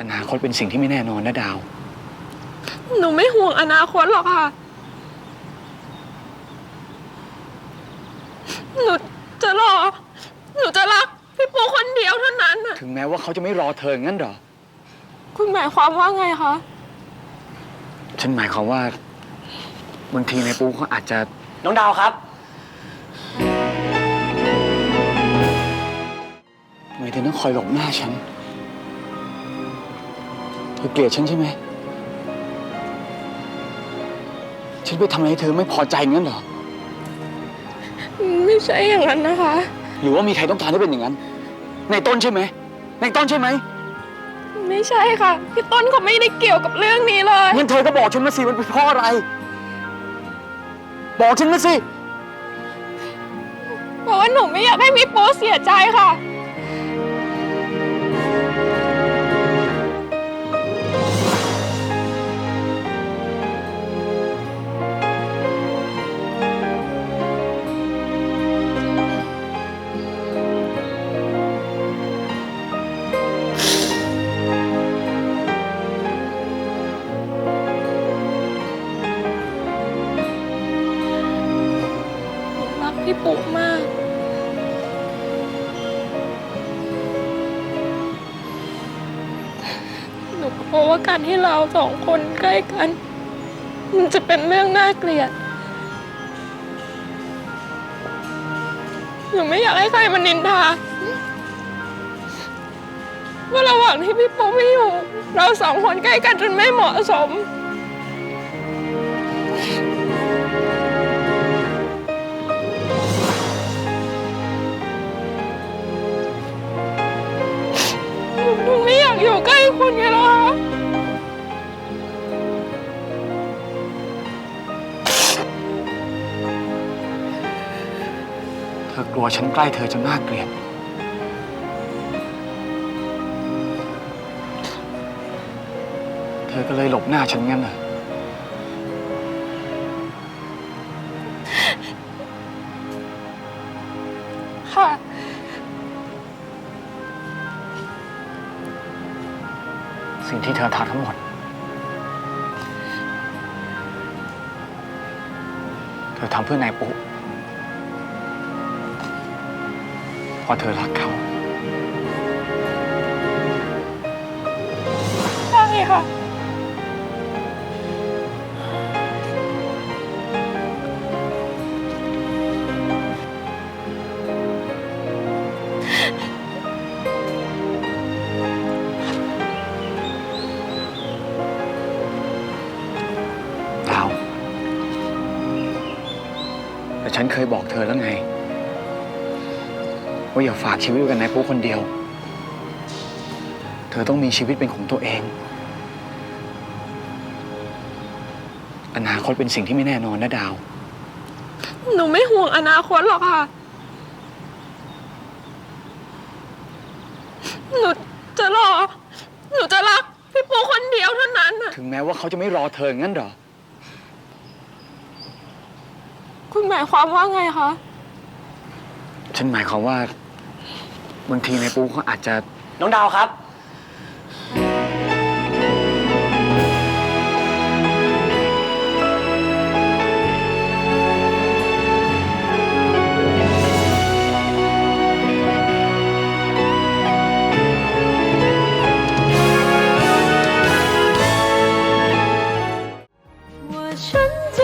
อนาคตเป็นสิ่งที่ไม่แน่นอนนะดาว หนูไม่ห่วงอนาคตหรอกค่ะ หนูจะรอ หนูจะรักพี่ปูคนเดียวเท่านั้นน่ะ ถึงแม้ว่าเขาจะไม่รอเธองั้นเหรอ คุณหมายความว่าไงคะ ฉันหมายความว่าบางทีในปูเขาอาจจะ น้องดาวครับทำไมเธอต้องคอยหลบหน้าฉันเธ อเกลียดฉันใช่ไหม ฉันไปทำอะไรให้เธอไม่พอใจงั้นเหรอ ไม่ใช่อย่างนั้นนะคะ หรือว่ามีใครต้องการให้เป็นอย่างนั้น ในต้นใช่ไหม ในต้นใช่ไหมไม่ใช่ค่ะพี่ต้นเขาไม่ได้เกี่ยวกับเรื่องนี้เลย งั้นเธอก็บอกฉันมาสิมันเป็นเพราะอะไร บอกฉันมาสิ เพราะว่าหนูไม่อยากให้พี่ปูเสียใจค่ะ พี่ปุ๊มาก หนูกลัวว่าการที่เราสองคนใกล้กัน มันจะเป็นเรื่องน่าเกลียด หนูไม่อยากให้ใครมานินทาว่าระหว่างที่พี่ปุ๊ไม่อยู่ เราสองคนใกล้กันจนไม่เหมาะสม คุณไงล่ะคะเธอกลัวฉันใกล้เธอจนน่าเกลียด เธอก็เลยหลบหน้าฉันงั้นเหรอค่ะ สิ่งที่เธอทำทั้งหมด เธอทำเพื่อนายปุ๊เพราะเธอรักเขา ฉันเคยบอกเธอแล้วไง ว่าอย่าฝากชีวิตไว้กับนายปุ๊คนเดียว เธอต้องมีชีวิตเป็นของตัวเอง อนาคตเป็นสิ่งที่ไม่แน่นอนนะดาว หนูไม่ห่วงอนาคตหรอกค่ะ หนูจะรอ หนูจะรักพี่ปูคนเดียวเท่านั้นน่ะ ถึงแม้ว่าเขาจะไม่รอเธองั้นเหรอ คุณหมายความว่าไงคะ ฉันหมายความว่าบางทีในปูเขาอาจจะ น้องดาวครับฉันจะ